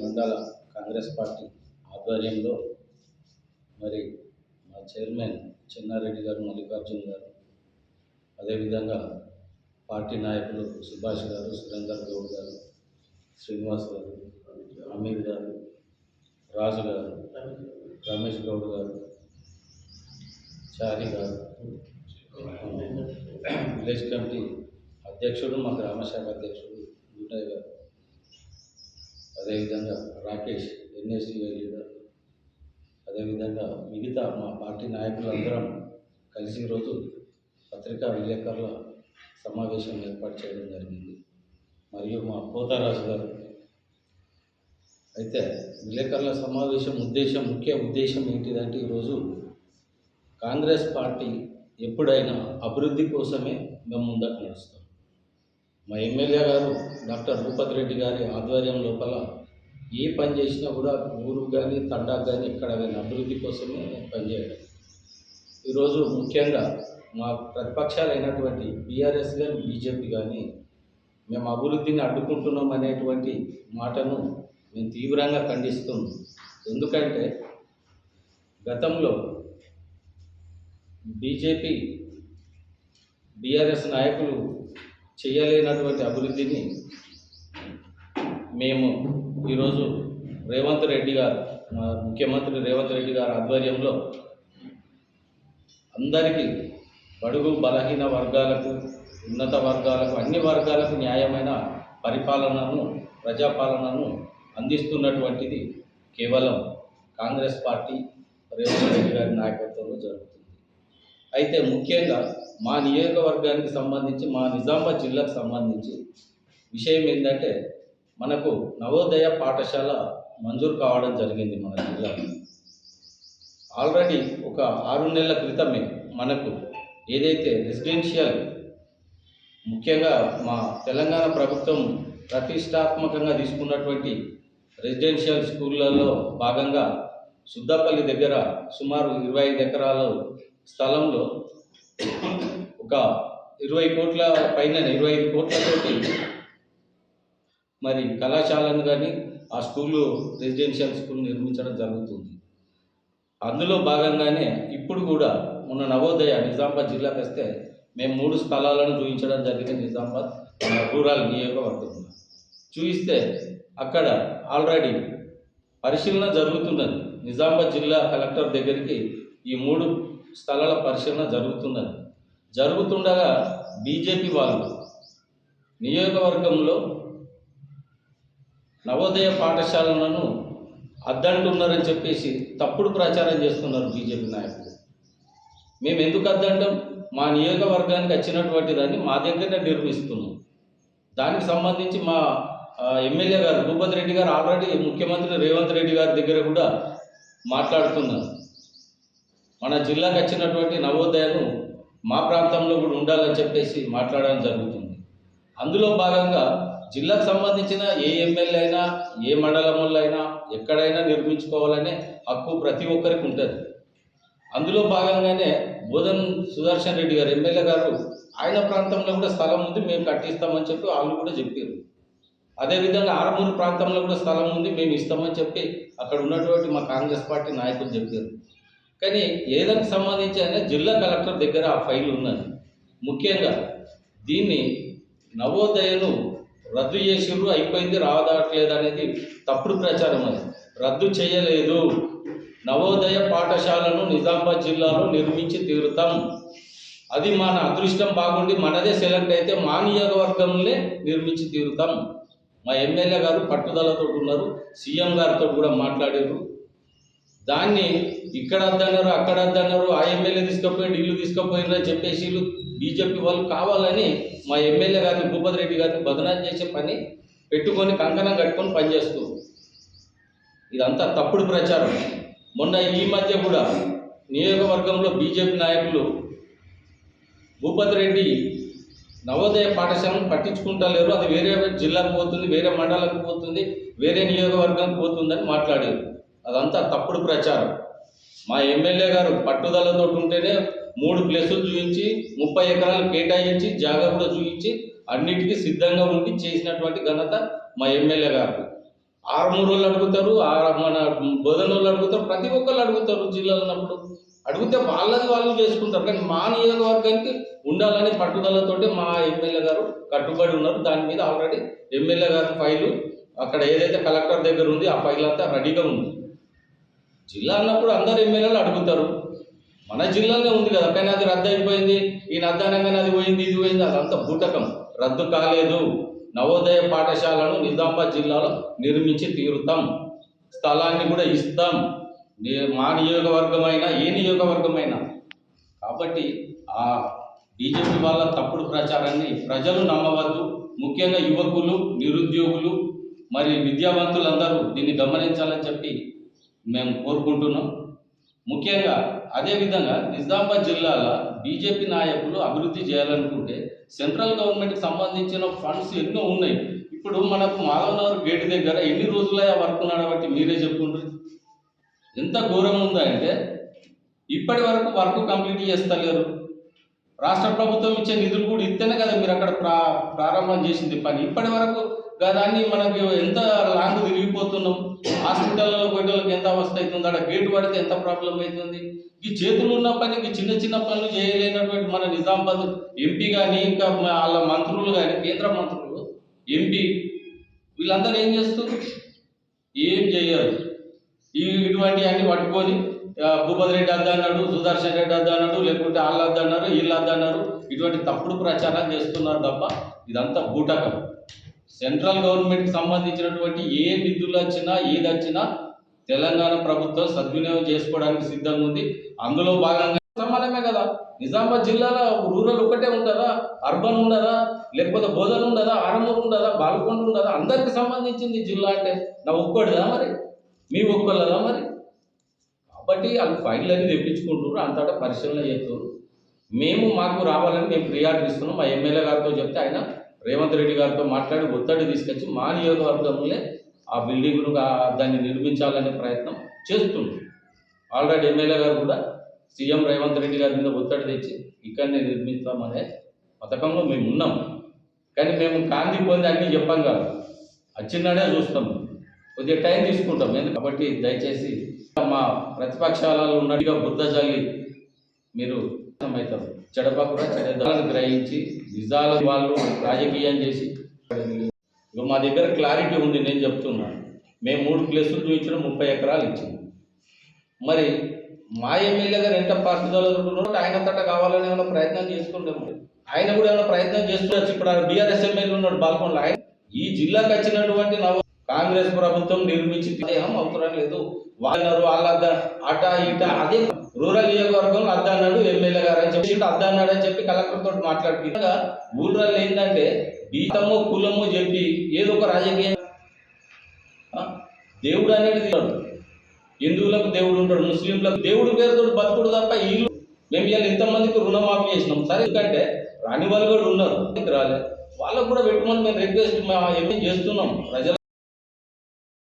మండల కాంగ్రెస్ పార్టీ ఆధ్వర్యంలో మరి మా చైర్మన్ చెన్నారెడ్డి గారు మల్లికార్జున్ గారు అదేవిధంగా పార్టీ నాయకులు సుభాష్ గారు సురేందర్ గౌడ్ గారు శ్రీనివాస్ గారు అమీర్ గారు రాజు గారు రమేష్ గౌడ్ గారు చారి గారు విలేజ్ కమిటీ అధ్యక్షుడు మా గ్రామ శాఖ అధ్యక్షుడు గుట్టయ్య గారు. అదేవిధంగా రాకేష్ ఎన్ఎస్యుఐ లీడర్. అదేవిధంగా మిగతా మా పార్టీ నాయకులందరం కలిసి ఈరోజు పత్రికా విలేకరుల సమావేశం ఏర్పాటు చేయడం జరిగింది. మరియు మా పోతారాజు గారు. అయితే విలేకరుల సమావేశం ఉద్దేశం ముఖ్య ఉద్దేశం ఏంటిదంటే ఈరోజు కాంగ్రెస్ పార్టీ ఎప్పుడైనా అభివృద్ధి కోసమే మేము ముందట నడుస్తాం మా ఎమ్మెల్యే గారు డాక్టర్ భూపతి రెడ్డి గారి ఆధ్వర్యం లోపల ఏ పని చేసినా కూడా ఊరు కానీ తండాకు కానీ ఇక్కడ అభివృద్ధి కోసమే పనిచేయడం. ఈరోజు ముఖ్యంగా మా ప్రతిపక్షాలైనటువంటి బీఆర్ఎస్ కానీ బీజేపీ కానీ మేము అభివృద్ధిని అడ్డుకుంటున్నాం అనేటువంటి మాటను మేము తీవ్రంగా ఖండిస్తున్నాం. ఎందుకంటే గతంలో బీజేపీ బీఆర్ఎస్ నాయకులు చేయలేనటువంటి అభివృద్ధిని మేము ఈరోజు రేవంత్ రెడ్డి గారు ముఖ్యమంత్రి రేవంత్ రెడ్డి గారి ఆధ్వర్యంలో అందరికీ బడుగు బలహీన వర్గాలకు ఉన్నత వర్గాలకు అన్ని వర్గాలకు న్యాయమైన పరిపాలనను ప్రజాపాలనను అందిస్తున్నటువంటిది కేవలం కాంగ్రెస్ పార్టీ రేవంత్ రెడ్డి గారి నాయకత్వంలో జరుగుతుంది. అయితే ముఖ్యంగా మా నియోజకవర్గానికి సంబంధించి మా నిజామాబాద్ జిల్లాకు సంబంధించి విషయం ఏంటంటే మనకు నవోదయ పాఠశాల మంజూరు కావడం జరిగింది మన జిల్లాలో. ఆల్రెడీ ఒక ఆరు నెలల క్రితమే మనకు ఏదైతే రెసిడెన్షియల్ ముఖ్యంగా మా తెలంగాణ ప్రభుత్వం ప్రతిష్టాత్మకంగా తీసుకున్నటువంటి రెసిడెన్షియల్ స్కూళ్ళల్లో భాగంగా సుద్దపల్లి దగ్గర సుమారు ఇరవై ఐదు ఎకరాలు స్థలంలో ఒక ఇరవై కోట్ల పైన ఇరవై ఐదు కోట్లతోటి మరి కళాశాలను కానీ ఆ స్కూలు రెసిడెన్షియల్ స్కూల్ నిర్మించడం జరుగుతుంది. అందులో భాగంగానే ఇప్పుడు కూడా మొన్న నవోదయ నిజామాబాద్ జిల్లాకి వస్తే మేము మూడు స్థలాలను చూపించడం జరిగింది నిజామాబాద్ రూరల్ నియోజకవర్గంలో. చూపిస్తే అక్కడ ఆల్రెడీ పరిశీలన జరుగుతున్నది. నిజామాబాద్ జిల్లా కలెక్టర్ దగ్గరికి ఈ మూడు స్థలాల పరిశీలన జరుగుతున్నది. జరుగుతుండగా బీజేపీ వాళ్ళు నియోజకవర్గంలో నవోదయ పాఠశాలలను అద్దంటున్నారని చెప్పేసి తప్పుడు ప్రచారం చేస్తున్నారు బీజేపీ నాయకులు. మేము ఎందుకు అద్దంటాం? మా నియోజకవర్గానికి వచ్చినటువంటి దాన్ని మా దగ్గరనే నిర్మిస్తున్నాం దానికి సంబంధించి మా ఎమ్మెల్యే గారు భూపతి రెడ్డి గారు ఆల్రెడీ ముఖ్యమంత్రి రేవంత్ రెడ్డి గారి దగ్గర కూడా మాట్లాడుతున్నారు. మన జిల్లాకు వచ్చినటువంటి నవోదయను మా ప్రాంతంలో కూడా ఉండాలని చెప్పేసి మాట్లాడడం జరుగుతుంది. అందులో భాగంగా జిల్లాకు సంబంధించిన ఏ ఎమ్మెల్యే అయినా ఏ మండలంలో అయినా ఎక్కడైనా నిర్మించుకోవాలనే హక్కు ప్రతి ఒక్కరికి ఉంటుంది. అందులో భాగంగానే బోధన్ సుదర్శన్ రెడ్డి గారు ఎమ్మెల్యే గారు ఆయన ప్రాంతంలో కూడా స్థలం ఉంది మేము కట్టిస్తామని చెప్పి వాళ్ళు కూడా చెప్పారు. అదేవిధంగా ఆరుమూరు ప్రాంతంలో కూడా స్థలం ఉంది మేము ఇస్తామని చెప్పి అక్కడ ఉన్నటువంటి మా కాంగ్రెస్ పార్టీ నాయకులు చెప్పారు. కానీ ఏదైనా సంబంధించి అయినా జిల్లా కలెక్టర్ దగ్గర ఆ ఫైల్ ఉన్నది. ముఖ్యంగా దీన్ని నవోదయను రద్దు చేసిర్రు అయిపోయింది రావదట్లేదు అనేది తప్పుడు ప్రచారం అది. రద్దు చేయలేదు. నవోదయ పాఠశాలను నిజామాబాద్ జిల్లాలో నిర్మించి తీరుతాం. అది మన అదృష్టం బాగుండి మనదే సెలెక్ట్ అయితే మా నియోజకవర్గంలో నిర్మించి తీరుతాం. మా ఎమ్మెల్యే గారు పట్టుదలతో ఉన్నారు సీఎం గారితో కూడా మాట్లాడారు దాన్ని ఇక్కడ వద్దన్నారు అక్కడ వద్దన్నారు ఆ ఎమ్మెల్యే తీసుకుపోయిండు ఇల్లు తీసుకుపోయినారు అని చెప్పేసి ఇల్లు బీజేపీ వాళ్ళు కావాలని మా ఎమ్మెల్యే గారిని భూపతి రెడ్డి గారిని బదనాలు చేసే పని పెట్టుకొని కంకణం కట్టుకొని పనిచేస్తూ. ఇదంతా తప్పుడు ప్రచారం. మొన్న ఈ మధ్య కూడా నియోజకవర్గంలో బీజేపీ నాయకులు భూపతి రెడ్డి నవోదయ పాఠశాలను పట్టించుకుంటలేరు అది వేరే జిల్లాకు పోతుంది వేరే మండలానికి పోతుంది వేరే నియోజకవర్గానికి పోతుందని మాట్లాడారు. అదంతా తప్పుడు ప్రచారం. మా ఎమ్మెల్యే గారు పట్టుదలతో ఉంటేనే మూడు ప్లేసులు చూపించి ముప్పై ఎకరాలు కేటాయించి జాగా కూడా చూపించి అన్నిటికీ సిద్ధంగా ఉండి చేసినటువంటి ఘనత మా ఎమ్మెల్యే గారు ఆరుమూరు వాళ్ళు అడుగుతారు ఆ మన బోధన వాళ్ళు అడుగుతారు ప్రతి ఒక్కళ్ళు అడుగుతారు జిల్లాలో ఉన్నప్పుడు. అడిగితే వాళ్ళది వాళ్ళు చేసుకుంటారు కానీ మా నియోజకవర్గానికి ఉండాలని పట్టుదలతోటి మా ఎమ్మెల్యే గారు కట్టుబడి ఉన్నారు. దాని మీద ఆల్రెడీ ఎమ్మెల్యే గారి ఫైలు అక్కడ ఏదైతే కలెక్టర్ దగ్గర ఉంది ఆ ఫైల్ అంతా రెడీగా ఉంది. జిల్లా అన్నప్పుడు అందరు ఎమ్మెల్యేలు అడుగుతారు. మన జిల్లాలోనే ఉంది కదా కానీ అది రద్దు అయిపోయింది. ఈ నద్దానంగానే అది పోయింది ఇది పోయింది అదంతా బూటకం. రద్దు కాలేదు. నవోదయ పాఠశాలను నిజామాబాద్ జిల్లాలో నిర్మించి తీరుతాం. స్థలాన్ని కూడా ఇస్తాం. మా నియోజకవర్గమైనా ఏ నియోజకవర్గమైనా కాబట్టి ఆ బీజేపీ వాళ్ళ తప్పుడు ప్రచారాన్ని ప్రజలు నమ్మవద్దు. ముఖ్యంగా యువకులు నిరుద్యోగులు మరి విద్యావంతులందరూ దీన్ని గమనించాలని చెప్పి మేము కోరుకుంటున్నాం. ముఖ్యంగా అదేవిధంగా నిజామాబాద్ జిల్లాలో బీజేపీ నాయకులు అభివృద్ధి చేయాలనుకుంటే సెంట్రల్ గవర్నమెంట్కి సంబంధించిన ఫండ్స్ ఎన్నో ఉన్నాయి. ఇప్పుడు మనకు మాధవనగర్ గేట్ దగ్గర ఎన్ని రోజులే వర్క్ నడబట్టి మీరే చెప్పుకుంటారు. ఎంత ఘోరం ఉందంటే ఇప్పటి వరకు వర్క్ కంప్లీట్ చేస్తలేరు. రాష్ట్ర ప్రభుత్వం ఇచ్చే నిధులు కూడా ఇస్తేనే కదా మీరు అక్కడ ప్రా ప్రారంభం చేసింది పని. ఇప్పటి వరకు దాన్ని మనకి ఎంత లాంగ్ తిరిగిపోతున్నాం. ఎంత అవస్థ అవుతుంది? అక్కడ గేటు పడితే ఎంత ప్రాబ్లం అవుతుంది? ఈ చేతులు ఉన్న పనికి చిన్న చిన్న పనులు చేయలేనటువంటి మన నిజామాబాద్ ఎంపీ కానీ ఇంకా వాళ్ళ మంత్రులు కానీ కేంద్ర మంత్రులు ఎంపీ వీళ్ళందరూ ఏం చేస్తారు ఏం చేయరు. ఈ ఇటువంటి అన్ని పట్టుకొని ఆ, భూపతి రెడ్డి అద్ద అన్నాడు సుదర్శన్ రెడ్డి అద్ద అన్నాడు లేకుంటే వాళ్ళు అద్ద అన్నారు వీళ్ళు అద్ద అన్నారు ఇటువంటి తప్పుడు ప్రచారం చేస్తున్నారు తప్ప ఇదంతా బూటకం. సెంట్రల్ గవర్నమెంట్కి సంబంధించినటువంటి ఏ నిధులు వచ్చినా ఏది వచ్చినా తెలంగాణ ప్రభుత్వం సద్వినియోగం చేసుకోవడానికి సిద్ధంగా ఉంది. అందులో భాగంగా సమానమే కదా. నిజామాబాద్ జిల్లాలో రూరల్ ఒకటే ఉంటుందా? అర్బన్ ఉండదా లేకపోతే బోధన ఉండదా ఆరమూరు ఉండదా బాలకొండ ఉండదా అందరికి సంబంధించింది జిల్లా అంటే నా ఒక్కడిదా మరి? మీ ఒక్కళ్ళదా మరి? కాబట్టి వాళ్ళు ఫైల్ అన్ని తెప్పించుకుంటున్నారు అంతటా పరిశీలన చేస్తున్నారు మేము మాకు రావాలని మేము ఫిర్యాదు ఇస్తున్నాం. మా ఎమ్మెల్యే గారితో చెప్తే ఆయన రేవంత్ రెడ్డి గారితో మాట్లాడి ఒత్తిడి తీసుకొచ్చి మా నియోజకవర్గంలో ఆ బిల్డింగ్ను దాన్ని నిర్మించాలనే ప్రయత్నం చేస్తుంది. ఆల్రెడీ ఎమ్మెల్యే గారు కూడా సీఎం రేవంత్ రెడ్డి గారి మీద ఒత్తిడి తెచ్చి ఇక్కడనే నిర్మిస్తామనే పథకంలో మేము ఉన్నాం. కానీ మేము కాంతి పొంది అన్నీ చెప్పాం కాదు. వచ్చిందనే చూస్తాం. కొద్దిగా టైం తీసుకుంటాం. ఎందుకు? కాబట్టి దయచేసి మా ప్రతిపక్షాలలో ఉన్నట్టుగా బుద్ధ జల్లి మీరు అవుతారు. చెడపకుర చెడదాలను గ్రహించి నిజాల వాళ్ళు రాజకీయం చేసి ఇక మా దగ్గర క్లారిటీ ఉంది నేను చెప్తున్నాను. మేము మూడు ప్లేసులు చూపించిన ముప్పై ఎకరాలు ఇచ్చింది మరి మా ఎమ్మెల్యే గారు ఎంత పార్టీలో ఆయన తట కావాలని ఏమైనా ప్రయత్నం చేసుకుంటాము ఆయన కూడా ఏమైనా ప్రయత్నం చేస్తుండొచ్చు. ఇప్పుడు బీఆర్ఎస్ ఎమ్మెల్యే ఉన్నాడు బాల్కొండలో. ఆయన ఈ జిల్లాకు వచ్చినటువంటి నవ కాంగ్రెస్ ప్రభుత్వం నిర్మించి ఏం అవసరం లేదు. వాళ్ళన్నారు వాళ్ళ అద్ద అట ఇట అదే రూరల్ నియోజకవర్గంలో అద్దన్నాడు ఎమ్మెల్యే గారు అని చెప్పి అద్దన్నాడు అని చెప్పి కలెక్టర్ తోటి మాట్లాడుతున్నా ఊరల్ ఏంటంటే బీతము కులము చెప్పి ఏదో ఒక రాజకీయం. దేవుడు అనేది హిందువులకు దేవుడు ఉంటాడు ముస్లింలకు దేవుడు పేరుతో బతుకుడు తప్ప ఇల్లు మేము ఇవాళ ఇంతమందికి రుణమాఫీ చేసినాం. సరే ఎందుకంటే రాని వాళ్ళు కూడా ఉన్నారు. రాలే. వాళ్ళకు కూడా పెట్టుకొని మేము రిక్వెస్ట్ మేము చేస్తున్నాం? ప్రజలు